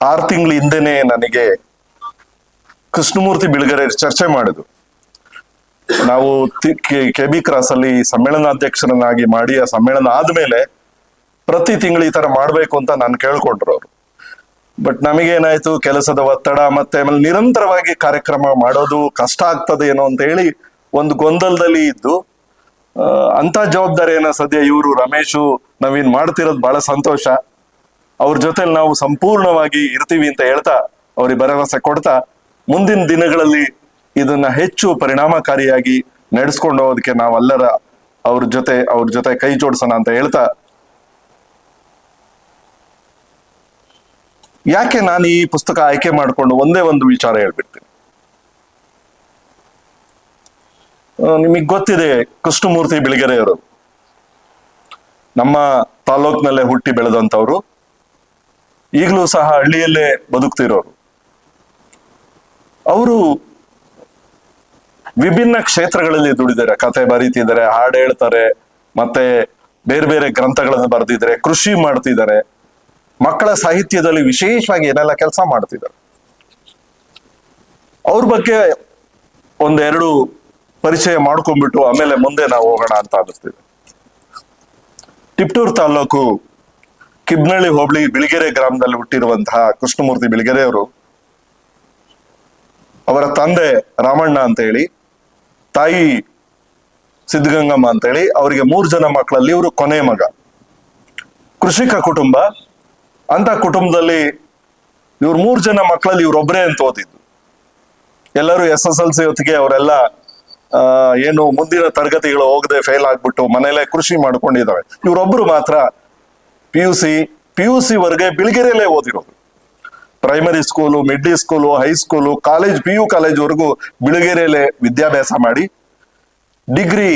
ಆರು ತಿಂಗಳ ಹಿಂದೆನೆ ನನಗೆ ಕೃಷ್ಣಮೂರ್ತಿ ಬಿಳ್ಗರೆ ಚರ್ಚೆ ಮಾಡಿದ್ರು. ನಾವು ಕೆ ಬಿ ಕ್ರಾಸ್ ಅಲ್ಲಿ ಸಮ್ಮೇಳನಾಧ್ಯಕ್ಷರನ್ನಾಗಿ ಮಾಡಿ ಆ ಸಮ್ಮೇಳನ ಆದ್ಮೇಲೆ ಪ್ರತಿ ತಿಂಗಳು ಈ ತರ ಮಾಡ್ಬೇಕು ಅಂತ ನಾನು ಕೇಳ್ಕೊಂಡ್ರು ಅವರು. ಬಟ್ ನಮಗೇನಾಯ್ತು ಕೆಲಸದ ಒತ್ತಡ ಮತ್ತೆ ಆಮೇಲೆ ನಿರಂತರವಾಗಿ ಕಾರ್ಯಕ್ರಮ ಮಾಡೋದು ಕಷ್ಟ ಆಗ್ತದೆ ಏನೋ ಅಂತ ಹೇಳಿ ಒಂದು ಗೊಂದಲದಲ್ಲಿ ಇದ್ದು ಅಂತ ಜವಾಬ್ದಾರಿಯನ್ನ ಸದ್ಯ ಇವರು ರಮೇಶು ನಾವೇನ್ ಮಾಡ್ತಿರೋದು ಬಹಳ ಸಂತೋಷ. ಅವ್ರ ಜೊತೆಲಿ ನಾವು ಸಂಪೂರ್ಣವಾಗಿ ಇರ್ತೀವಿ ಅಂತ ಹೇಳ್ತಾ ಅವ್ರಿಗೆ ಭರವಸೆ ಕೊಡ್ತಾ ಮುಂದಿನ ದಿನಗಳಲ್ಲಿ ಇದನ್ನ ಹೆಚ್ಚು ಪರಿಣಾಮಕಾರಿಯಾಗಿ ನಡೆಸ್ಕೊಂಡು ಹೋಗೋದಕ್ಕೆ ನಾವೆಲ್ಲರ ಅವ್ರ ಜೊತೆ ಅವ್ರ ಜೊತೆ ಕೈ ಜೋಡಿಸೋಣ ಅಂತ ಹೇಳ್ತಾ. ಯಾಕೆ ನಾನು ಈ ಪುಸ್ತಕ ಆಯ್ಕೆ ಮಾಡಿಕೊಂಡು ಒಂದೇ ಒಂದು ವಿಚಾರ ಹೇಳ್ಬಿಡ್ತೀನಿ? ನಿಮಗ್ ಗೊತ್ತಿದೆ ಕೃಷ್ಣಮೂರ್ತಿ ಬಿಳಿಗೆರೆಯವರು. ನಮ್ಮ ತಾಲೂಕ್ನಲ್ಲೇ ಹುಟ್ಟಿ ಬೆಳೆದಂತವ್ರು ಈಗಲೂ ಸಹ ಹಳ್ಳಿಯಲ್ಲೇ ಬದುಕ್ತಿರೋರು. ಅವರು ವಿಭಿನ್ನ ಕ್ಷೇತ್ರಗಳಲ್ಲಿ ದುಡಿದಾರೆ, ಕತೆ ಬರೀತಿದ್ದಾರೆ, ಹಾಡು ಹೇಳ್ತಾರೆ, ಮತ್ತೆ ಬೇರೆ ಬೇರೆ ಗ್ರಂಥಗಳನ್ನು ಬರೆದಿದ್ದಾರೆ ಕೃಷಿ ಮಾಡ್ತಿದ್ದಾರೆ, ಮಕ್ಕಳ ಸಾಹಿತ್ಯದಲ್ಲಿ ವಿಶೇಷವಾಗಿ ಏನೆಲ್ಲ ಕೆಲಸ ಮಾಡ್ತಿದ್ದಾರೆ. ಅವ್ರ ಬಗ್ಗೆ ಒಂದೆರಡು ಪರಿಚಯ ಮಾಡ್ಕೊಂಡ್ಬಿಟ್ಟು ಆಮೇಲೆ ಮುಂದೆ ನಾವು ಹೋಗೋಣ ಅಂತ ಅನ್ನಿಸ್ತಿದೆ. ಟಿಪ್ಟೂರ್ ತಾಲೂಕು ಕಿಬ್ನಳ್ಳಿ ಹೋಬಳಿ ಬಿಳಿಗೆರೆ ಗ್ರಾಮದಲ್ಲಿ ಹುಟ್ಟಿರುವಂತಹ ಕೃಷ್ಣಮೂರ್ತಿ ಬಿಳಿಗೆರೆ ಅವರು, ಅವರ ತಂದೆ ರಾಮಣ್ಣ ಅಂತ ಹೇಳಿ, ತಾಯಿ ಸಿದ್ಧಗಂಗಮ್ಮ ಅಂತ ಹೇಳಿ, ಅವರಿಗೆ ಮೂರು ಜನ ಮಕ್ಕಳಲ್ಲಿ ಇವರು ಕೊನೆ ಮಗ. ಕೃಷಿಕ ಕುಟುಂಬ, ಅಂತ ಕುಟುಂಬದಲ್ಲಿ ಇವ್ರ ಮೂರು ಜನ ಮಕ್ಕಳಲ್ಲಿ ಇವ್ರೊಬ್ಬರೇ ಅಂತ ಓದಿದ್ದು. ಎಲ್ಲರೂ ಎಸ್ ಎಸ್ ಎಲ್ ಸಿ ಹೊತ್ತಿಗೆ ಅವರೆಲ್ಲ ಏನು ಮುಂದಿನ ತರಗತಿಗಳು ಹೋಗದೆ ಫೇಲ್ ಆಗ್ಬಿಟ್ಟು ಮನೇಲೆ ಕೃಷಿ ಮಾಡ್ಕೊಂಡಿದ್ದಾವೆ. ಇವರೊಬ್ರು ಮಾತ್ರ P U C P U C ವರೆಗೆ ಬಿಳಿಗೆರೆಯಲ್ಲೇ ಓದಿರೋದು. Primary school middle school high school college P U ಕಾಲೇಜ್ವರೆಗೂ ಬಿಳಿಗೆರೆಯಲ್ಲೇ ವಿದ್ಯಾಭ್ಯಾಸ ಮಾಡಿ ಡಿಗ್ರಿ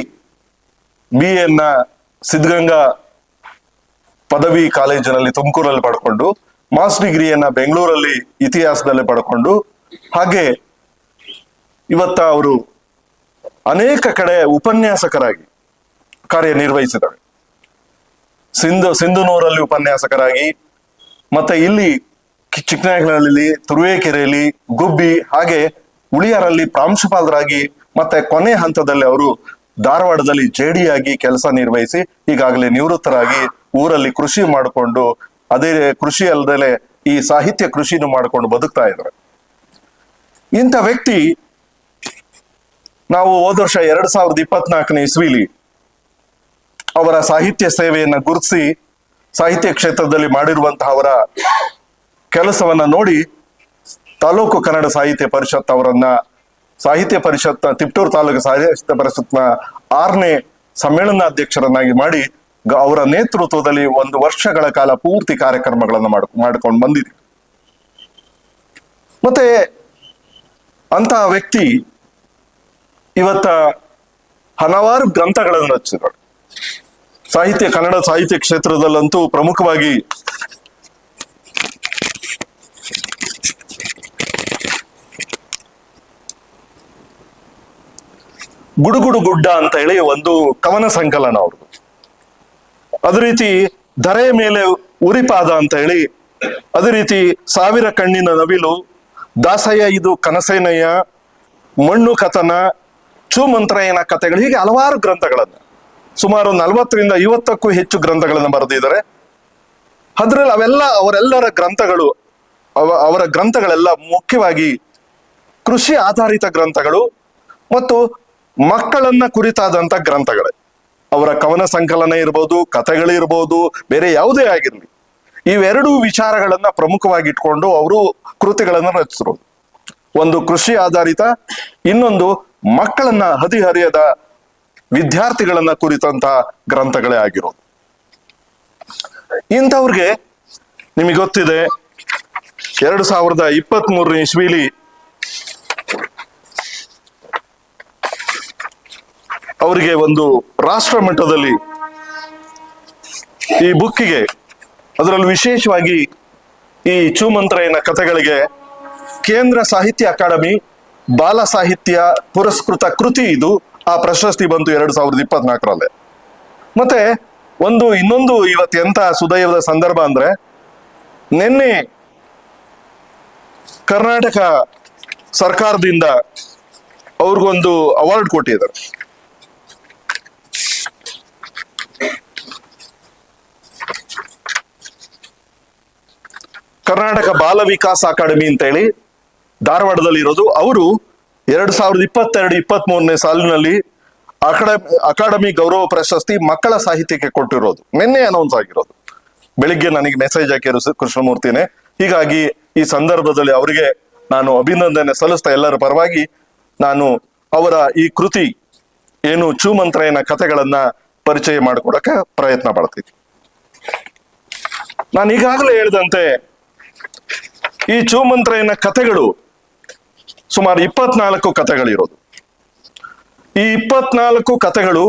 ಬಿ ಎನ್ನ ಸಿದ್ಧಗಂಗಾ ಪದವಿ ಕಾಲೇಜಿನಲ್ಲಿ ತುಮಕೂರಲ್ಲಿ ಪಡ್ಕೊಂಡು ಮಾಸ್ ಡಿಗ್ರಿಯನ್ನ ಬೆಂಗಳೂರಲ್ಲಿ ಇತಿಹಾಸದಲ್ಲಿ ಪಡ್ಕೊಂಡು, ಹಾಗೆ ಇವತ್ತ ಅವರು ಅನೇಕ ಕಡೆ ಉಪನ್ಯಾಸಕರಾಗಿ ಕಾರ್ಯನಿರ್ವಹಿಸಿದ್ದಾರೆ. ಸಿಂಧು, ಸಿಂಧುನೂರಲ್ಲಿ ಉಪನ್ಯಾಸಕರಾಗಿ, ಮತ್ತೆ ಇಲ್ಲಿ ಚಿಕ್ಕನಾಯಕನಹಳ್ಳಿ ತುರುವೇಕೆರೆಯಲ್ಲಿ ಗುಬ್ಬಿ, ಹಾಗೆ ಉಳಿಯರಲ್ಲಿ ಪ್ರಾಂಶುಪಾಲರಾಗಿ, ಮತ್ತೆ ಕೊನೆ ಹಂತದಲ್ಲಿ ಅವರು ಧಾರವಾಡದಲ್ಲಿ ಜೇಡಿಯಾಗಿ ಕೆಲಸ ನಿರ್ವಹಿಸಿ, ಈಗಾಗಲೇ ನಿವೃತ್ತರಾಗಿ ಊರಲ್ಲಿ ಕೃಷಿ ಮಾಡಿಕೊಂಡು, ಅದೇ ಕೃಷಿ ಅಲ್ಲದೆ ಈ ಸಾಹಿತ್ಯ ಕೃಷಿನೂ ಮಾಡಿಕೊಂಡು ಬದುಕ್ತಾ ಇದ್ದಾರೆ. ಇಂಥ ವ್ಯಕ್ತಿ ನಾವು ಹೋದ ವರ್ಷ ಎರಡ್ ಸಾವಿರದ ಇಪ್ಪತ್ನಾಲ್ಕನೇ ಇಸ್ವಿಲಿ ಅವರ ಸಾಹಿತ್ಯ ಸೇವೆಯನ್ನ ಗುರುತಿಸಿ ಸಾಹಿತ್ಯ ಕ್ಷೇತ್ರದಲ್ಲಿ ಮಾಡಿರುವಂತಹ ಅವರ ಕೆಲಸವನ್ನ ನೋಡಿ ತಾಲೂಕು ಕನ್ನಡ ಸಾಹಿತ್ಯ ಪರಿಷತ್ ಅವರನ್ನ ಸಾಹಿತ್ಯ ಪರಿಷತ್ನ ತಿಪ್ಟೂರು ತಾಲೂಕು ಸಾಹಿತ್ಯ ಪರಿಷತ್ನ ಆರನೇ ಸಮ್ಮೇಳನಾಧ್ಯಕ್ಷರನ್ನಾಗಿ ಮಾಡಿ ಅವರ ನೇತೃತ್ವದಲ್ಲಿ ಒಂದು ವರ್ಷಗಳ ಕಾಲ ಪೂರ್ತಿ ಕಾರ್ಯಕ್ರಮಗಳನ್ನು ಮಾಡ್, ಮಾಡ್ಕೊಂಡು ಬಂದಿದೆ. ಮತ್ತೆ ಅಂತಹ ವ್ಯಕ್ತಿ ಇವತ್ತ ಹಲವಾರು ಗ್ರಂಥಗಳನ್ನು ರಚಿಸಿದ್ದಾರೆ ಸಾಹಿತ್ಯ, ಕನ್ನಡ ಸಾಹಿತ್ಯ ಕ್ಷೇತ್ರದಲ್ಲಂತೂ ಪ್ರಮುಖವಾಗಿ ಗುಡುಗುಡು ಗುಡ್ಡ ಅಂತ ಹೇಳಿ ಒಂದು ಕವನ ಸಂಕಲನ ಅವರು ಅದೇ ರೀತಿ ಧರೆಯ ಮೇಲೆ ಉರಿಪಾದ ಅಂತ ಹೇಳಿ, ಅದೇ ರೀತಿ ಸಾವಿರ ಕಣ್ಣಿನ ನವಿಲು, ದಾಸಯ್ಯ ಇದು ಕನಸೇನಯ್ಯ, ಮಣ್ಣು ಕಥನ ಚೂಮಂತ್ರಯ್ಯನ ಕಥೆಗಳು, ಹೀಗೆ ಹಲವಾರು ಗ್ರಂಥಗಳನ್ನು. ಸುಮಾರು ನಲವತ್ತರಿಂದ ಐವತ್ತಕ್ಕೂ ಹೆಚ್ಚು ಗ್ರಂಥಗಳನ್ನು ಬರೆದಿದ್ದಾರೆ. ಅದರಲ್ಲಿ ಅವೆಲ್ಲ ಅವರೆಲ್ಲರ ಗ್ರಂಥಗಳು, ಅವ, ಅವರ ಗ್ರಂಥಗಳೆಲ್ಲ ಮುಖ್ಯವಾಗಿ ಕೃಷಿ ಆಧಾರಿತ ಗ್ರಂಥಗಳು ಮತ್ತು ಮಕ್ಕಳನ್ನ ಕುರಿತಾದಂತ ಗ್ರಂಥಗಳೇ. ಅವರ ಕವನ ಸಂಕಲನ ಇರ್ಬೋದು ಕಥೆಗಳಿರ್ಬೋದು ಬೇರೆ ಯಾವುದೇ ಆಗಿರಲಿ. ಇವೆರಡೂ ವಿಚಾರಗಳನ್ನ ಪ್ರಮುಖವಾಗಿ ಇಟ್ಕೊಂಡು ಅವರು ಕೃತಿಗಳನ್ನು ರಚಿಸಿರೋದು ಒಂದು ಕೃಷಿ ಆಧಾರಿತ, ಇನ್ನೊಂದು ಮಕ್ಕಳನ್ನ ಹದಿಹರಿಯದ ವಿದ್ಯಾರ್ಥಿಗಳನ್ನ ಕುರಿತಂತಹ ಗ್ರಂಥಗಳೇ ಆಗಿರೋದು. ಇಂಥವ್ರಿಗೆ ನಿಮಗೆ ಗೊತ್ತಿದೆ, ಎರಡು ಸಾವಿರದ ಇಪ್ಪತ್ತ್ ಮೂರನೇ ಇಸ್ವಿಲಿ ಅವರಿಗೆ ಒಂದು ರಾಷ್ಟ್ರ ಮಟ್ಟದಲ್ಲಿ ಈ ಬುಕ್ಕಿಗೆ ಅದರಲ್ಲಿ ವಿಶೇಷವಾಗಿ ಈ ಚೂಮಂತ್ರಯನ ಕಥೆಗಳಿಗೆ ಕೇಂದ್ರ ಸಾಹಿತ್ಯ ಅಕಾಡೆಮಿ ಬಾಲ ಸಾಹಿತ್ಯ ಪುರಸ್ಕೃತ ಕೃತಿ ಇದು. ಆ ಪ್ರಶಸ್ತಿ ಬಂತು ಎರಡು ಸಾವಿರದ ಇಪ್ಪತ್ನಾಲ್ಕರಲ್ಲಿ. ಮತ್ತೆ ಒಂದು ಇನ್ನೊಂದು ಇವತ್ತು ಎಂತ ಸುದೈವದ ಸಂದರ್ಭ ಅಂದ್ರೆ, ನಿನ್ನೆ ಕರ್ನಾಟಕ ಸರ್ಕಾರದಿಂದ ಅವ್ರಿಗೊಂದು ಅವಾರ್ಡ್ ಕೊಟ್ಟಿದ್ದಾರೆ. ಕರ್ನಾಟಕ ಬಾಲ ವಿಕಾಸ ಅಕಾಡೆಮಿ ಅಂತೇಳಿ. ಧಾರವಾಡದಲ್ಲಿ ಇರೋದು. ಅವರು ಎರಡ್ ಸಾವಿರದ ಇಪ್ಪತ್ತೆರಡು ಇಪ್ಪತ್ತ್ ಮೂರನೇ ಸಾಲಿನಲ್ಲಿ ಅಕಾಡೆಮಿ ಅಕಾಡೆಮಿ ಗೌರವ ಪ್ರಶಸ್ತಿ ಮಕ್ಕಳ ಸಾಹಿತ್ಯಕ್ಕೆ ಕೊಟ್ಟಿರೋದು. ನಿನ್ನೆ ಅನೌನ್ಸ್ ಆಗಿರೋದು. ಬೆಳಿಗ್ಗೆ ನನಗೆ ಮೆಸೇಜ್ ಹಾಕಿರೋ ಕೃಷ್ಣಮೂರ್ತಿನೇ. ಹೀಗಾಗಿ ಈ ಸಂದರ್ಭದಲ್ಲಿ ಅವರಿಗೆ ನಾನು ಅಭಿನಂದನೆ ಸಲ್ಲಿಸ್ತಾ ಎಲ್ಲರ ಪರವಾಗಿ ನಾನು ಅವರ ಈ ಕೃತಿ ಏನು ಚೂಮಂತ್ರಯನ ಕಥೆಗಳನ್ನ ಪರಿಚಯ ಮಾಡಿಕೊಡಕ್ಕೆ ಪ್ರಯತ್ನ ಪಡ್ತೀನಿ. ನಾನು ಈಗಾಗಲೇ ಹೇಳಿದಂತೆ ಈ ಚೂಮಂತ್ರಯನ ಕಥೆಗಳು ಸುಮಾರು ಇಪ್ಪತ್ನಾಲ್ಕು ಕಥೆಗಳಿರೋದು. ಈ ಇಪ್ಪತ್ನಾಲ್ಕು ಕಥೆಗಳು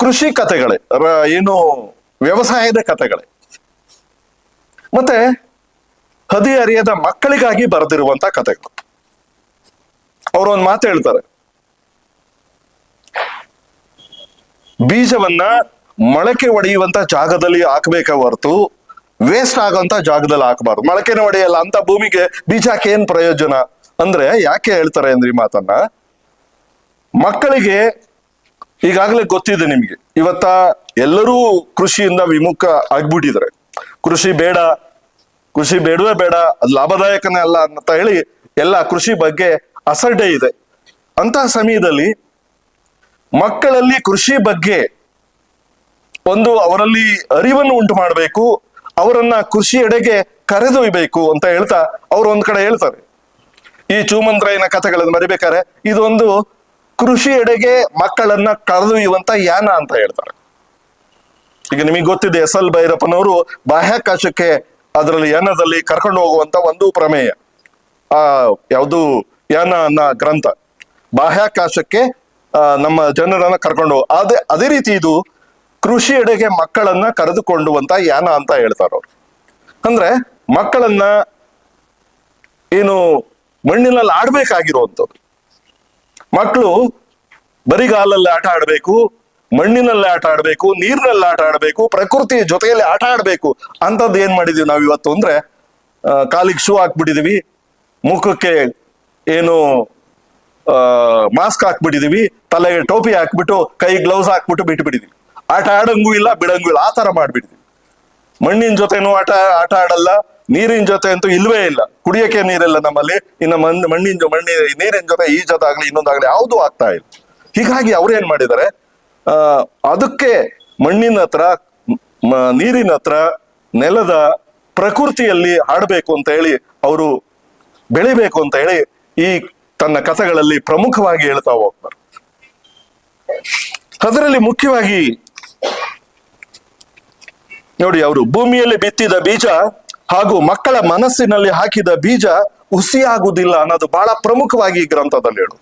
ಕೃಷಿ ಕಥೆಗಳೇ ಏನು ವ್ಯವಸಾಯದ ಕಥೆಗಳೇ. ಮತ್ತೆ ಹದಿಹರಿಯದ ಮಕ್ಕಳಿಗಾಗಿ ಬರೆದಿರುವಂತ ಕಥೆಗಳು. ಅವರು ಒಂದು ಮಾತು ಹೇಳ್ತಾರೆ. ಬೀಜವನ್ನ ಮೊಳಕೆ ಒಡೆಯುವಂತ ಜಾಗದಲ್ಲಿ ಹಾಕ್ಬೇಕ ಹೊರತು ವೇಸ್ಟ್ ಆಗೋಂತ ಜಾಗದಲ್ಲಿ ಹಾಕಬಾರ್ದು. ಮೊಳಕೆನ ಒಡೆಯಲ್ಲ, ಅಂತ ಭೂಮಿಗೆ ಬೀಜ ಹಾಕಿ ಏನ್ ಪ್ರಯೋಜನ? ಅಂದ್ರೆ ಯಾಕೆ ಹೇಳ್ತಾರೆ ಅಂದ್ರೆ ಈ ಮಾತನ್ನ? ಮಕ್ಕಳಿಗೆ ಈಗಾಗಲೇ ಗೊತ್ತಿದೆ ನಿಮ್ಗೆ. ಇವತ್ತ ಎಲ್ಲರೂ ಕೃಷಿಯಿಂದ ವಿಮುಖ ಆಗ್ಬಿಟ್ಟಿದ್ರೆ ಕೃಷಿ ಬೇಡ, ಕೃಷಿ ಬೇಡವೇ ಬೇಡ, ಅದು ಲಾಭದಾಯಕನೇ ಅಲ್ಲ ಅಂತ ಹೇಳಿ ಎಲ್ಲ ಕೃಷಿ ಬಗ್ಗೆ ಅಸಡ್ಡೆ ಇದೆ. ಅಂತ ಸಮಯದಲ್ಲಿ ಮಕ್ಕಳಲ್ಲಿ ಕೃಷಿ ಬಗ್ಗೆ ಒಂದು ಅವರಲ್ಲಿ ಅರಿವನ್ನು ಉಂಟು ಮಾಡಬೇಕು ಅವರನ್ನ ಕೃಷಿ ಎಡೆಗೆ ಕರೆದೊಯ್ಬೇಕು ಅಂತ ಹೇಳ್ತಾ ಅವ್ರು ಒಂದ್ ಕಡೆ ಹೇಳ್ತಾರೆ. ಈ ಚೂಮಂತ್ರಯ್ಯನ ಕಥೆಗಳನ್ನು ಮರಿಬೇಕಾರೆ ಇದೊಂದು ಕೃಷಿ ಎಡೆಗೆ ಮಕ್ಕಳನ್ನ ಕರೆದೊಯ್ಯುವಂತ ಯಾನ ಅಂತ ಹೇಳ್ತಾರೆ. ಈಗ ನಿಮಗೆ ಗೊತ್ತಿದೆ, ಎಸ್ ಎಲ್ ಭೈರಪ್ಪನವರು ಬಾಹ್ಯಾಕಾಶಕ್ಕೆ ಅದರಲ್ಲಿ ಯಾನದಲ್ಲಿ ಕರ್ಕೊಂಡು ಹೋಗುವಂತ ಒಂದು ಪ್ರಮೇಯ. ಆ, ಯಾವುದು ಯಾನ ಅನ್ನ ಗ್ರಂಥ. ಬಾಹ್ಯಾಕಾಶಕ್ಕೆ ನಮ್ಮ ಜನರನ್ನ ಕರ್ಕೊಂಡು ಅದೇ ಅದೇ ರೀತಿ ಇದು ಕೃಷಿ ಎಡೆಗೆ ಮಕ್ಕಳನ್ನ ಕರೆದುಕೊಂಡುವಂತ ಯಾನ ಅಂತ ಹೇಳ್ತಾರೆ ಅವ್ರು. ಅಂದ್ರೆ ಮಕ್ಕಳನ್ನ ಏನು ಮಣ್ಣಿನಲ್ಲಿ ಆಡ್ಬೇಕಾಗಿರುವಂಥದ್ದು ಮಕ್ಕಳು ಬರಿಗಾಲಲ್ಲಿ ಆಟ ಆಡ್ಬೇಕು, ಮಣ್ಣಿನಲ್ಲಿ ಆಟ ಆಡ್ಬೇಕು, ನೀರಿನಲ್ಲಿ ಆಟ ಆಡ್ಬೇಕು ಪ್ರಕೃತಿಯ ಜೊತೆಯಲ್ಲಿ ಆಟ ಆಡ್ಬೇಕು. ಅಂತದ್ದು ಏನ್ ಮಾಡಿದೀವಿ ನಾವು ಇವತ್ತು ಅಂದ್ರೆ ಕಾಲಿಗೆ ಶೂ ಹಾಕ್ಬಿಟ್ಟಿದೀವಿ, ಮುಖಕ್ಕೆ ಏನು ಮಾಸ್ಕ್ ಹಾಕ್ಬಿಟ್ಟಿದೀವಿ, ತಲೆಗೆ ಟೋಪಿ ಹಾಕ್ಬಿಟ್ಟು, ಕೈ ಗ್ಲೌಸ್ ಹಾಕ್ಬಿಟ್ಟು ಬಿಟ್ಬಿಟ್ಟಿದೀವಿ. ಆಟ ಆಡಂಗೂ ಇಲ್ಲ, ಬಿಡಂಗೂ ಇಲ್ಲ, ಆ ತರ ಮಾಡ್ಬಿಟ್ಟಿದೀವಿ ಮಣ್ಣಿನ ಜೊತೆನೂ ಆಟ ಆಟ ಆಡಲ್ಲ, ನೀರಿನ ಜೊತೆ ಅಂತೂ ಇಲ್ವೇ ಇಲ್ಲ. ಕುಡಿಯಕ್ಕೆ ನೀರಿಲ್ಲ ನಮ್ಮಲ್ಲಿ, ಇನ್ನು ಮಣ್, ಮಣ್ಣಿನ ಮಣ್ಣಿ, ನೀರಿನ ಜೊತೆ ಈ ಜೊತೆ ಆಗಲಿ ಇನ್ನೊಂದಾಗ್ಲಿ ಯಾವುದೂ ಆಗ್ತಾ ಇಲ್ಲ. ಹೀಗಾಗಿ ಅವ್ರೇನ್ ಮಾಡಿದ್ದಾರೆ? ಆ, ಅದಕ್ಕೆ ಮಣ್ಣಿನ ಹತ್ರ ನೀರಿನ ಹತ್ರ ನೆಲದ ಪ್ರಕೃತಿಯಲ್ಲಿ ಆಡಬೇಕು ಅಂತ ಹೇಳಿ ಅವರು ಬೆಳಿಬೇಕು ಅಂತ ಹೇಳಿ ಈ ತನ್ನ ಕಥೆಗಳಲ್ಲಿ ಪ್ರಮುಖವಾಗಿ ಹೇಳ್ತಾ ಹೋಗ್ತಾರೆ. ಅದರಲ್ಲಿ ಮುಖ್ಯವಾಗಿ ನೋಡಿ ಅವರು, ಭೂಮಿಯಲ್ಲಿ ಬಿತ್ತಿದ ಬೀಜ ಹಾಗೂ ಮಕ್ಕಳ ಮನಸ್ಸಿನಲ್ಲಿ ಹಾಕಿದ ಬೀಜ ಹುಸಿಯಾಗುವುದಿಲ್ಲ ಅನ್ನೋದು ಬಹಳ ಪ್ರಮುಖವಾಗಿ ಈ ಗ್ರಂಥದಲ್ಲಿ ಹೇಳು.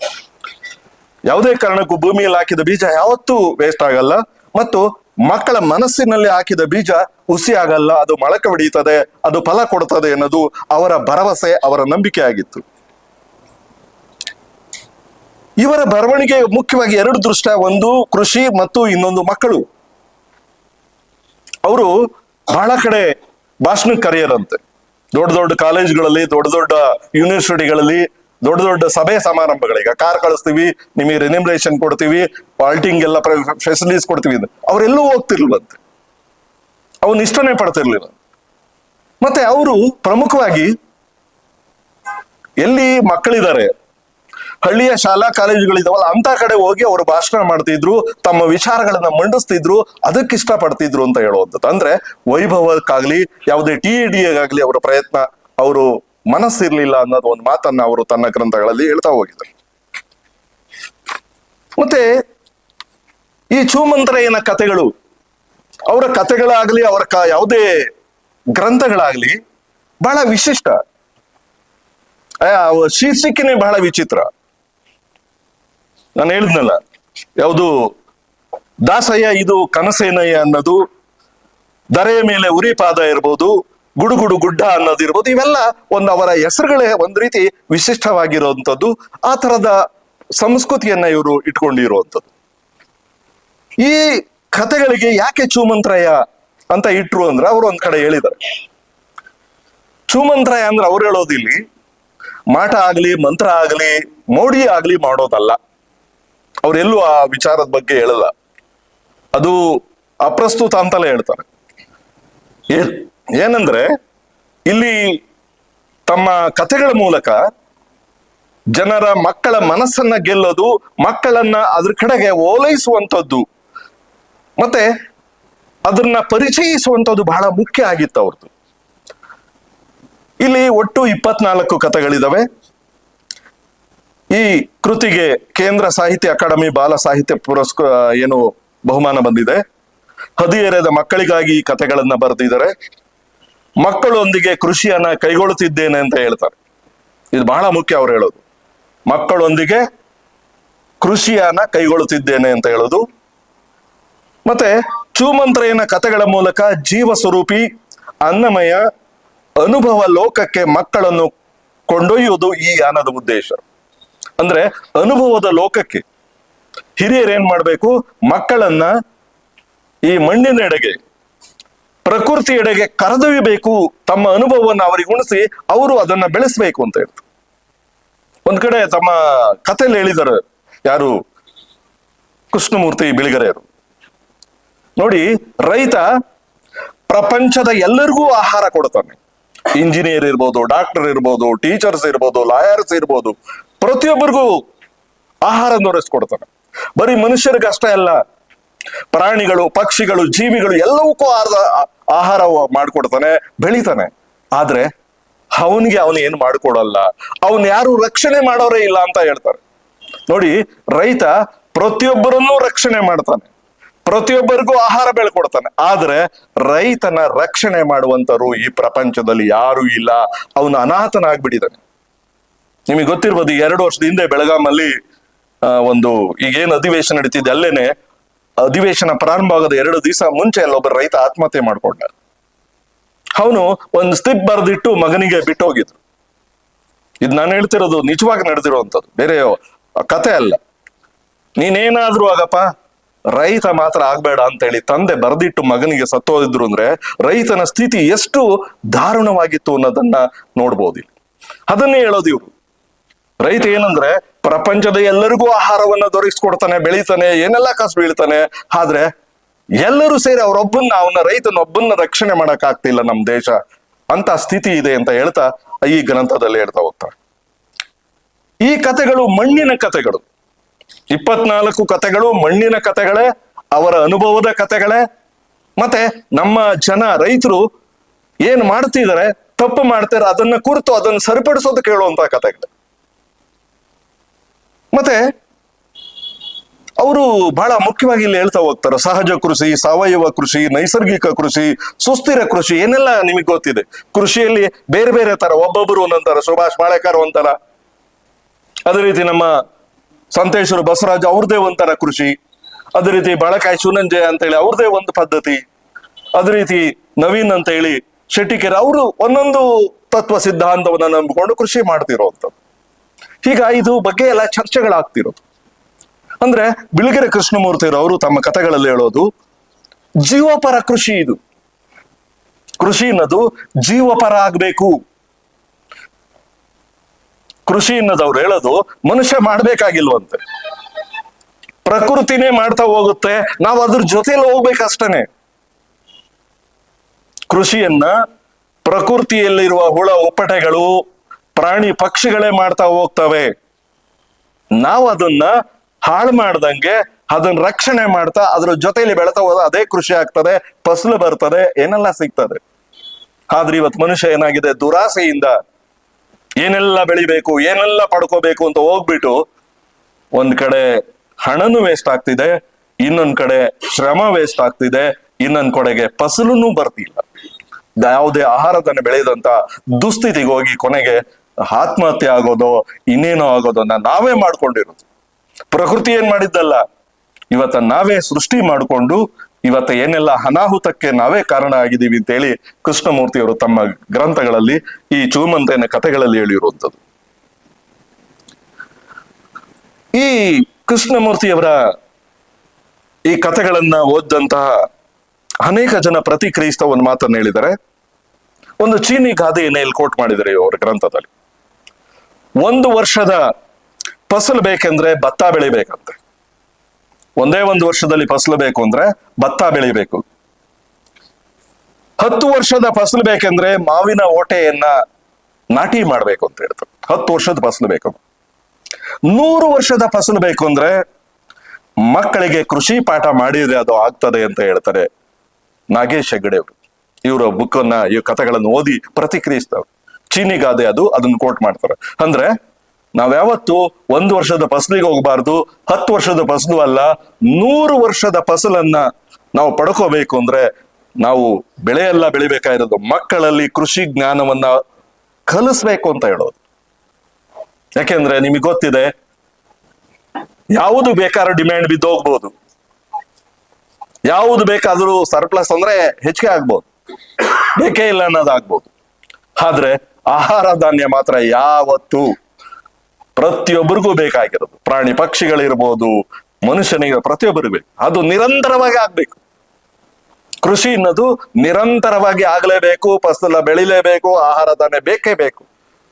ಯಾವುದೇ ಕಾರಣಕ್ಕೂ ಭೂಮಿಯಲ್ಲಿ ಹಾಕಿದ ಬೀಜ ಯಾವತ್ತೂ ವೇಸ್ಟ್ ಆಗಲ್ಲ ಮತ್ತು ಮಕ್ಕಳ ಮನಸ್ಸಿನಲ್ಲಿ ಹಾಕಿದ ಬೀಜ ಹುಸಿ ಆಗಲ್ಲ ಅದು ಮೊಳಕೆ ಹೊಡೆಯುತ್ತದೆ, ಅದು ಫಲ ಕೊಡುತ್ತದೆ ಅನ್ನೋದು ಅವರ ಭರವಸೆ, ಅವರ ನಂಬಿಕೆ ಆಗಿತ್ತು ಇವರ ಬರವಣಿಗೆ ಮುಖ್ಯವಾಗಿ ಎರಡು ದೃಷ್ಟ, ಒಂದು ಕೃಷಿ ಮತ್ತು ಇನ್ನೊಂದು ಮಕ್ಕಳು. ಅವರು ಬಹಳ ಕಡೆ ಭಾಷಣಕ್ಕೆ ಕರೆಯರಂತೆ ದೊಡ್ಡ ದೊಡ್ಡ ಕಾಲೇಜ್ಗಳಲ್ಲಿ, ದೊಡ್ಡ ದೊಡ್ಡ ಯೂನಿವರ್ಸಿಟಿಗಳಲ್ಲಿ, ದೊಡ್ಡ ದೊಡ್ಡ ಸಭೆ ಸಮಾರಂಭಗಳಿಗೆ ಕಾರ್ ಕಳಿಸ್ತೀವಿ, ನಿಮಗೆ ರಿನಿಮ್ರೇಷನ್ ಕೊಡ್ತೀವಿ ಪಾಲ್ಟಿಂಗ್ ಎಲ್ಲ ಫೆಸಿಲಿಟೀಸ್ ಕೊಡ್ತೀವಿ ಅಂತ. ಅವರೆಲ್ಲೂ ಹೋಗ್ತಿರ್ಲಂತೆ ಅವನ್ ಇಷ್ಟನೇ ಪಡ್ತಿರ್ಲಿಲ್ಲ ಮತ್ತೆ ಅವರು ಪ್ರಮುಖವಾಗಿ ಎಲ್ಲಿ ಮಕ್ಕಳಿದ್ದಾರೆ ಹಳ್ಳಿಯ ಶಾಲಾ ಕಾಲೇಜುಗಳಿದಾವಲ್ಲ, ಅಂತ ಕಡೆ ಹೋಗಿ ಅವರು ಭಾಷಣ ಮಾಡ್ತಿದ್ರು, ತಮ್ಮ ವಿಚಾರಗಳನ್ನ ಮಂಡಿಸ್ತಿದ್ರು, ಅದಕ್ಕೆ ಇಷ್ಟ ಅಂತ ಹೇಳುವಂಥದ್ದು. ಅಂದ್ರೆ ವೈಭವಕ್ಕಾಗ್ಲಿ, ಯಾವುದೇ ಟಿ ಡಿ ಅವರ ಪ್ರಯತ್ನ, ಅವರು ಮನಸ್ಸಿರ್ಲಿಲ್ಲ ಅನ್ನೋದು ಒಂದು ಮಾತನ್ನ ಅವರು ತನ್ನ ಗ್ರಂಥಗಳಲ್ಲಿ ಹೇಳ್ತಾ ಹೋಗಿದ್ದರು. ಮತ್ತೆ ಈ ಚೂಮಂತ್ರಯನ ಕಥೆಗಳು, ಅವರ ಕಥೆಗಳಾಗ್ಲಿ, ಅವರ ಕ ಯಾವುದೇ ಗ್ರಂಥಗಳಾಗ್ಲಿ ಬಹಳ ವಿಶಿಷ್ಟ. ಶೀರ್ಷಿಕೆನೇ ಬಹಳ ವಿಚಿತ್ರ. ನಾನು ಹೇಳಿದ್ನಲ್ಲ, ಯಾವುದು ದಾಸಯ್ಯ ಇದು ಕನಸೇನಯ್ಯ ಅನ್ನೋದು ದರೆಯ ಮೇಲೆ ಉರಿ ಪಾದ ಇರ್ಬೋದು, ಗುಡುಗುಡು ಗುಡ್ಡ ಅನ್ನೋದು ಇರ್ಬೋದು, ಇವೆಲ್ಲ ಒಂದು ಅವರ ಹೆಸರುಗಳೇ ಒಂದು ರೀತಿ ವಿಶಿಷ್ಟವಾಗಿರುವಂಥದ್ದು. ಆ ತರದ ಸಂಸ್ಕೃತಿಯನ್ನ ಇವರು ಇಟ್ಕೊಂಡಿರುವಂಥದ್ದು. ಈ ಕಥೆಗಳಿಗೆ ಯಾಕೆ ಚೂಮಂತ್ರಯ ಅಂತ ಇಟ್ರು ಅಂದ್ರೆ ಅವರು ಒಂದ್ ಕಡೆ ಹೇಳಿದ್ದಾರೆ. ಚೂಮಂತ್ರಯ ಅಂದ್ರೆ ಅವ್ರು ಹೇಳೋದಿಲ್ಲಿ, ಮಾಟ ಆಗ್ಲಿ, ಮಂತ್ರ ಆಗ್ಲಿ ಮೋಡಿ ಆಗ್ಲಿ ಮಾಡೋದಲ್ಲ. ಅವ್ರೆಲ್ಲೂ ಆ ವಿಚಾರದ ಬಗ್ಗೆ ಹೇಳಲ್ಲ. ಅದು ಅಪ್ರಸ್ತುತ ಅಂತಲೇ ಹೇಳ್ತಾರೆ. ಏನಂದ್ರೆ, ಇಲ್ಲಿ ತಮ್ಮ ಕಥೆಗಳ ಮೂಲಕ ಜನರ ಮಕ್ಕಳ ಮನಸ್ಸನ್ನ ಗೆಲ್ಲೋದು, ಮಕ್ಕಳನ್ನ ಅದ್ರ ಕಡೆಗೆ ಓಲೈಸುವಂಥದ್ದು, ಮತ್ತೆ ಅದನ್ನ ಪರಿಚಯಿಸುವಂಥದ್ದು ಬಹಳ ಮುಖ್ಯ ಆಗಿತ್ತು ಅವ್ರದ್ದು. ಇಲ್ಲಿ ಒಟ್ಟು ಇಪ್ಪತ್ನಾಲ್ಕು ಕಥೆಗಳಿದಾವೆ. ಈ ಕೃತಿಗೆ ಕೇಂದ್ರ ಸಾಹಿತ್ಯ ಅಕಾಡೆಮಿ ಬಾಲ ಸಾಹಿತ್ಯ ಪುರಸ್ಕಾರ ಏನು ಬಹುಮಾನ ಬಂದಿದೆ. ಹದಿಹರೆಯದ ಮಕ್ಕಳಿಗಾಗಿ ಈ ಕಥೆಗಳನ್ನ ಬರೆದಿದ್ದಾರೆ. ಮಕ್ಕಳೊಂದಿಗೆ ಕೃಷಿಯನ್ನ ಕೈಗೊಳ್ಳುತ್ತಿದ್ದೇನೆ ಅಂತ ಹೇಳ್ತಾರೆ. ಇದು ಬಹಳ ಮುಖ್ಯ ಅವ್ರು ಹೇಳೋದು. ಮಕ್ಕಳೊಂದಿಗೆ ಕೃಷಿಯನ್ನ ಕೈಗೊಳ್ಳುತ್ತಿದ್ದೇನೆ ಅಂತ ಹೇಳೋದು. ಮತ್ತೆ ಚೂಮಂತ್ರೆಯನ ಕಥೆಗಳ ಮೂಲಕ ಜೀವ ಸ್ವರೂಪಿ ಅನ್ನಮಯ ಅನುಭವ ಲೋಕಕ್ಕೆ ಮಕ್ಕಳನ್ನು ಕೊಂಡೊಯ್ಯುವುದು ಈ ಯಾನದ ಉದ್ದೇಶ. ಅಂದ್ರೆ ಅನುಭವದ ಲೋಕಕ್ಕೆ ಹಿರಿಯರು ಏನ್ ಮಾಡ್ಬೇಕು? ಮಕ್ಕಳನ್ನ ಈ ಮಣ್ಣಿನೆಡೆಗೆ ಪ್ರಕೃತಿಯೆಡೆಗೆ ಕರೆದೊಯ್ಯಬೇಕು. ತಮ್ಮ ಅನುಭವವನ್ನು ಅವರಿಗೆ ಉಣಿಸಿ ಅವರು ಅದನ್ನ ಬೆಳೆಸಬೇಕು ಅಂತ ಹೇಳ್ತಾರೆ. ಒಂದ್ ಕಡೆ ತಮ್ಮ ಕಥೆಯಲ್ಲಿ ಹೇಳಿದರು ಯಾರು? ಕೃಷ್ಣಮೂರ್ತಿ ಬಿಳಿಗರೆಯರು. ನೋಡಿ, ರೈತ ಪ್ರಪಂಚದ ಎಲ್ಲರಿಗೂ ಆಹಾರ ಕೊಡ್ತಾನೆ. ಇಂಜಿನಿಯರ್ ಇರ್ಬೋದು, ಡಾಕ್ಟರ್ ಇರ್ಬೋದು, ಟೀಚರ್ಸ್ ಇರ್ಬೋದು, ಲಾಯರ್ಸ್ ಇರ್ಬೋದು. ಪ್ರತಿಯೊಬ್ಬರಿಗೂ ಆಹಾರ ಕೊಡ್ತಾನೆ ಬರೀ ಮನುಷ್ಯರಿಗೆ ಅಷ್ಟೇ ಅಲ್ಲ, ಪ್ರಾಣಿಗಳು, ಪಕ್ಷಿಗಳು, ಜೀವಿಗಳು ಎಲ್ಲವಕ್ಕೂ ಆಹಾರ ಆಹಾರ ಮಾಡಿಕೊಡ್ತಾನೆ, ಬೆಳಿತಾನೆ. ಆದ್ರೆ ಅವನಿಗೆ ಅವನು ಏನು ಮಾಡ್ಕೊಡಲ್ಲ. ಅವನ್ ಯಾರು ರಕ್ಷಣೆ ಮಾಡೋರೇ ಇಲ್ಲ ಅಂತ ಹೇಳ್ತಾರೆ. ನೋಡಿ, ರೈತ ಪ್ರತಿಯೊಬ್ಬರನ್ನೂ ರಕ್ಷಣೆ ಮಾಡ್ತಾನೆ. ಪ್ರತಿಯೊಬ್ಬರಿಗೂ ಆಹಾರ ಬೆಳ್ಕೊಡ್ತಾನೆ. ಆದ್ರೆ ರೈತನ ರಕ್ಷಣೆ ಮಾಡುವಂತರು ಈ ಪ್ರಪಂಚದಲ್ಲಿ ಯಾರು ಇಲ್ಲ. ಅವನು ಅನಾಥನಾಗ್ಬಿಟ್ಟಿದ್ದಾನೆ. ನಿಮಗೆ ಗೊತ್ತಿರ್ಬೋದು ಎರಡು ವರ್ಷದ ಹಿಂದೆ ಬೆಳಗಾಮಲ್ಲಿ ಒಂದು ಈಗೇನು ಅಧಿವೇಶನ ನಡೀತಿದೆ, ಅಲ್ಲೇನೆ ಅಧಿವೇಶನ ಪ್ರಾರಂಭ ಆಗೋದ ಎರಡು ದಿವಸ ಮುಂಚೆ ಅಲ್ಲೊಬ್ಬ ರೈತ ಆತ್ಮಹತ್ಯೆ ಮಾಡ್ಕೊಂಡ. ಅವನು ಒಂದು ಸ್ಲಿಪ್ ಬರೆದಿಟ್ಟು ಮಗನಿಗೆ ಬಿಟ್ಟು ಹೋಗಿದ್ರು ಇದು ನಾನು ಹೇಳ್ತಿರೋದು ನಿಜವಾಗಿ ನಡೆದಿರುವಂಥದ್ದು, ಬೇರೆ ಕತೆ ಅಲ್ಲ. ನೀನೇನಾದ್ರೂ ಆಗಪ್ಪ, ರೈತ ಮಾತ್ರ ಆಗ್ಬೇಡ ಅಂತೇಳಿ ತಂದೆ ಬರೆದಿಟ್ಟು ಮಗನಿಗೆ ಸತ್ತೋದಿದ್ರು ಅಂದ್ರೆ ರೈತನ ಸ್ಥಿತಿ ಎಷ್ಟು ದಾರುಣವಾಗಿತ್ತು ಅನ್ನೋದನ್ನ ನೋಡ್ಬೋದು ಅದನ್ನೇ ಹೇಳೋದು ರೈತ ಏನಂದ್ರೆ ಪ್ರಪಂಚದ ಎಲ್ಲರಿಗೂ ಆಹಾರವನ್ನ ದೊರಕಿಸ್ಕೊಡ್ತಾನೆ, ಬೆಳಿತಾನೆ, ಏನೆಲ್ಲ ಕಾಸು ಬೀಳ್ತಾನೆ, ಆದ್ರೆ ಎಲ್ಲರೂ ಸೇರಿ ಅವರೊಬ್ಬನ್ನ, ಅವನ ರೈತನೊಬ್ಬನ್ನ ರಕ್ಷಣೆ ಮಾಡಕ್ ಆಗ್ತಿಲ್ಲ ನಮ್ ದೇಶ. ಅಂತ ಸ್ಥಿತಿ ಇದೆ ಅಂತ ಹೇಳ್ತಾ ಈ ಗ್ರಂಥದಲ್ಲಿ ಹೇಳ್ತಾ ಹೋಗ್ತಾರೆ. ಈ ಕಥೆಗಳು ಮಣ್ಣಿನ ಕಥೆಗಳು. ಇಪ್ಪತ್ನಾಲ್ಕು ಕಥೆಗಳು ಮಣ್ಣಿನ ಕಥೆಗಳೇ, ಅವರ ಅನುಭವದ ಕಥೆಗಳೇ, ಮತ್ತೆ ನಮ್ಮ ಜನ ರೈತರು ಏನ್ ಮಾಡ್ತಿದ್ದಾರೆ, ತಪ್ಪು ಮಾಡ್ತಾರೆ ಅದನ್ನ ಕುರಿತು ಅದನ್ನ ಸರಿಪಡಿಸೋದು ಕೇಳುವಂತ ಕಥೆಗಳು. ಮತ್ತೆ ಅವರು ಬಹಳ ಮುಖ್ಯವಾಗಿ ಇಲ್ಲಿ ಹೇಳ್ತಾ ಹೋಗ್ತಾರೆ. ಸಹಜ ಕೃಷಿ, ಸಾವಯವ ಕೃಷಿ, ನೈಸರ್ಗಿಕ ಕೃಷಿ, ಸುಸ್ಥಿರ ಕೃಷಿ, ಏನೆಲ್ಲ ನಿಮಗೆ ಗೊತ್ತಿದೆ? ಕೃಷಿಯಲ್ಲಿ ಬೇರೆ ಬೇರೆ ತರ ಒಬ್ಬೊಬ್ಬರು ಒಂದೊಂದರ ಸುಭಾಷ್ ಮಾಳೇಕರ್ ಒಂಥರ. ಅದೇ ರೀತಿ ನಮ್ಮ ಸಂತೇಶ್ವರ ಬಸವರಾಜ್ ಅವ್ರದೇ ಒಂಥರ ಕೃಷಿ. ಅದೇ ರೀತಿ ಬಾಳಕಾಯಿ ಸುನಂಜಯ ಅಂತ ಹೇಳಿ ಅವ್ರದೇ ಒಂದು ಪದ್ಧತಿ. ಅದೇ ರೀತಿ ನವೀನ್ ಅಂತ ಹೇಳಿ ಶೆಟ್ಟಿಕೆರೆ, ಅವರು ಒಂದೊಂದು ತತ್ವ ಸಿದ್ಧಾಂತವನ್ನ ನಂಬಿಕೊಂಡು ಕೃಷಿ ಮಾಡ್ತಿರೋಂಥದ್ದು ಈಗ ಇದು ಬಗ್ಗೆ ಎಲ್ಲ ಚರ್ಚೆಗಳಾಗ್ತಿರೋದು. ಅಂದ್ರೆ ಬಿಳಿಗೆರೆ ಕೃಷ್ಣಮೂರ್ತಿರವರು ತಮ್ಮ ಕಥೆಗಳಲ್ಲಿ ಹೇಳೋದು, ಜೀವಪರ ಕೃಷಿ ಇದು. ಕೃಷಿ ಅನ್ನೋದು ಜೀವಪರ ಆಗ್ಬೇಕು. ಕೃಷಿ ಅನ್ನೋದವ್ರು ಹೇಳೋದು ಮನುಷ್ಯ ಮಾಡ್ಬೇಕಾಗಿಲ್ವಂತೆ. ಪ್ರಕೃತಿನೇ ಮಾಡ್ತಾ ಹೋಗುತ್ತೆ, ನಾವು ಅದ್ರ ಜೊತೆಯಲ್ಲಿ ಹೋಗ್ಬೇಕಷ್ಟೇನೆ. ಕೃಷಿಯನ್ನ ಪ್ರಕೃತಿಯಲ್ಲಿರುವ ಹುಳ, ಉಪ್ಪಟೆಗಳು ಪ್ರಾಣಿ ಪಕ್ಷಿಗಳೇ ಮಾಡ್ತಾ ಹೋಗ್ತವೆ. ನಾವು ಅದನ್ನ ಹಾಳು ಮಾಡ್ದಂಗೆ ಅದನ್ನ ರಕ್ಷಣೆ ಮಾಡ್ತಾ ಅದ್ರ ಜೊತೆಯಲ್ಲಿ ಬೆಳೆತಾ ಹೋದ ಅದೇ ಕೃಷಿ ಆಗ್ತದೆ, ಫಸಲು ಬರ್ತದೆ, ಏನೆಲ್ಲ ಸಿಗ್ತದೆ. ಆದ್ರೆ ಇವತ್ತು ಮನುಷ್ಯ ಏನಾಗಿದೆ? ದುರಾಸೆಯಿಂದ ಏನೆಲ್ಲ ಬೆಳಿಬೇಕು, ಏನೆಲ್ಲ ಪಡ್ಕೋಬೇಕು ಅಂತ ಹೋಗ್ಬಿಟ್ಟು ಒಂದ್ ಕಡೆ ಹಣನು ವೇಸ್ಟ್ ಆಗ್ತಿದೆ, ಇನ್ನೊಂದ್ ಕಡೆ ಶ್ರಮ ವೇಸ್ಟ್ ಆಗ್ತಿದೆ, ಇನ್ನೊಂದ್ ಕಡೆಗೆ ಫಸಲುನು ಬರ್ತಿಲ್ಲ. ಯಾವುದೇ ಆಹಾರದನ್ನ ಬೆಳೆದಂತ ದುಸ್ಥಿತಿಗೆ ಹೋಗಿ ಕೊನೆಗೆ ಆತ್ಮಹತ್ಯೆ ಆಗೋದು, ಇನ್ನೇನೋ ಆಗೋದನ್ನ ನಾವೇ ಮಾಡ್ಕೊಂಡಿರೋದು. ಪ್ರಕೃತಿ ಏನ್ ಮಾಡಿದ್ದಲ್ಲ? ಇವತ್ತ ನಾವೇ ಸೃಷ್ಟಿ ಮಾಡಿಕೊಂಡು, ಇವತ್ತ ಏನೆಲ್ಲ ಅನಾಹುತಕ್ಕೆ ನಾವೇ ಕಾರಣ ಆಗಿದ್ದೀವಿ ಅಂತ ಹೇಳಿ ಕೃಷ್ಣಮೂರ್ತಿಯವರು ತಮ್ಮ ಗ್ರಂಥಗಳಲ್ಲಿ ಈ ಚುಮಂತೈನ ಕಥೆಗಳಲ್ಲಿ ಹೇಳಿರುವಂಥದ್ದು. ಈ ಕೃಷ್ಣಮೂರ್ತಿಯವರ ಈ ಕಥೆಗಳನ್ನ ಓದ್ದಂತಹ ಅನೇಕ ಜನ ಪ್ರತಿಕ್ರಿಯಿಸ್ತಾ ಒಂದು ಮಾತನ್ನು ಹೇಳಿದರೆ ಒಂದು ಚೀನಿ ಗಾದೆಯನ್ನು ಇಲ್ಲಿ ಕೋಟ್ ಮಾಡಿದರೆ ಅವರ ಗ್ರಂಥದಲ್ಲಿ. ಒಂದು ವರ್ಷದ ಫಸಲು ಬೇಕೆಂದ್ರೆ ಭತ್ತ ಬೆಳಿಬೇಕಂತೆ. ಒಂದೇ ಒಂದು ವರ್ಷದಲ್ಲಿ ಫಸಲು ಬೇಕು ಅಂದ್ರೆ ಭತ್ತ ಬೆಳಿಬೇಕು. ಹತ್ತು ವರ್ಷದ ಫಸಲು ಬೇಕೆಂದ್ರೆ ಮಾವಿನ ಓಟೆಯನ್ನ ನಾಟಿ ಮಾಡ್ಬೇಕು ಅಂತ ಹೇಳ್ತಾರೆ. ಹತ್ತು ವರ್ಷದ ಫಸಲು ಬೇಕು. ನೂರು ವರ್ಷದ ಫಸಲು ಬೇಕು ಅಂದ್ರೆ ಮಕ್ಕಳಿಗೆ ಕೃಷಿ ಪಾಠ ಮಾಡಿದ್ರೆ ಅದು ಆಗ್ತದೆ ಅಂತ ಹೇಳ್ತಾರೆ ನಾಗೇಶ್ ಹೆಗ್ಡೆ ಅವರು ಇವರ ಬುಕ್ ಅನ್ನ ಈ ಕಥೆಗಳನ್ನು ಓದಿ ಪ್ರತಿಕ್ರಿಯಿಸ್ತಾರೆ ಚೀನಿ ಗಾದೆ ಅದು ಅದನ್ನ ಕೋಟ್ ಮಾಡ್ತಾರೆ. ಅಂದ್ರೆ ನಾವ್ಯಾವತ್ತು ಒಂದು ವರ್ಷದ ಫಸಲಿಗೆ ಹೋಗಬಾರ್ದು, ಹತ್ತು ವರ್ಷದ ಫಸಲು ಅಲ್ಲ, ನೂರು ವರ್ಷದ ಫಸಲನ್ನ ನಾವು ಪಡ್ಕೋಬೇಕು ಅಂದ್ರೆ ನಾವು ಬೆಳೆಯೆಲ್ಲ ಬೆಳಿಬೇಕಾಗಿರೋದು ಮಕ್ಕಳಲ್ಲಿ ಕೃಷಿ ಜ್ಞಾನವನ್ನ ಕಲಿಸ್ಬೇಕು ಅಂತ ಹೇಳೋದು. ಯಾಕೆಂದ್ರೆ ನಿಮಗೆ ಗೊತ್ತಿದೆ, ಯಾವುದು ಬೇಕಾದ್ರೂ ಡಿಮ್ಯಾಂಡ್ ಬಿದ್ದು ಹೋಗ್ಬೋದು. ಯಾವುದು ಬೇಕಾದ್ರೂ ಸರ್ಪ್ಲಸ್ ಅಂದ್ರೆ ಹೆಚ್ಚಿಗೆ ಆಗ್ಬೋದು. ಬೇಕೇ ಇಲ್ಲ ಅನ್ನೋದಾಗ್ಬೋದು ಆದ್ರೆ ಆಹಾರ ಧಾನ್ಯ ಮಾತ್ರ ಯಾವತ್ತು ಪ್ರತಿಯೊಬ್ಬರಿಗೂ ಬೇಕಾಗಿರೋದು. ಪ್ರಾಣಿ ಪಕ್ಷಿಗಳಿರ್ಬೋದು, ಮನುಷ್ಯನಿಗೆ ಪ್ರತಿಯೊಬ್ಬರಿಗೂ ಅದು ನಿರಂತರವಾಗಿ ಆಗ್ಬೇಕು. ಕೃಷಿ ಅನ್ನೋದು ನಿರಂತರವಾಗಿ ಆಗ್ಲೇಬೇಕು, ಫಸಲ ಬೆಳಿಲೇಬೇಕು, ಆಹಾರ ಧಾನ್ಯ ಬೇಕೇ ಬೇಕು.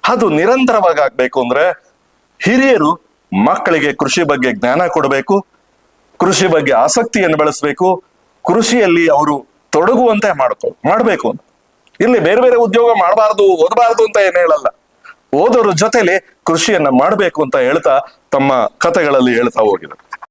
ಅದು ನಿರಂತರವಾಗಿ ಆಗ್ಬೇಕು ಅಂದ್ರೆ ಹಿರಿಯರು ಮಕ್ಕಳಿಗೆ ಕೃಷಿ ಬಗ್ಗೆ ಜ್ಞಾನ ಕೊಡಬೇಕು, ಕೃಷಿ ಬಗ್ಗೆ ಆಸಕ್ತಿಯನ್ನು ಬೆಳೆಸಬೇಕು, ಕೃಷಿಯಲ್ಲಿ ಅವರು ತೊಡಗುವಂತೆ ಮಾಡ್ಕೋ, ಮಾಡಬೇಕು ಅಂತ. ಇಲ್ಲಿ ಬೇರೆ ಬೇರೆ ಉದ್ಯೋಗ ಮಾಡಬಾರ್ದು, ಓದಬಾರ್ದು ಅಂತ ಏನು ಹೇಳಲ್ಲ. ಓದೋರ ಜೊತೆಲಿ ಕೃಷಿಯನ್ನ ಮಾಡಬೇಕು ಅಂತ ಹೇಳ್ತಾ ತಮ್ಮ ಕಥೆಗಳಲ್ಲಿ ಹೇಳ್ತಾ ಹೋಗಿದ್ದಾರೆ.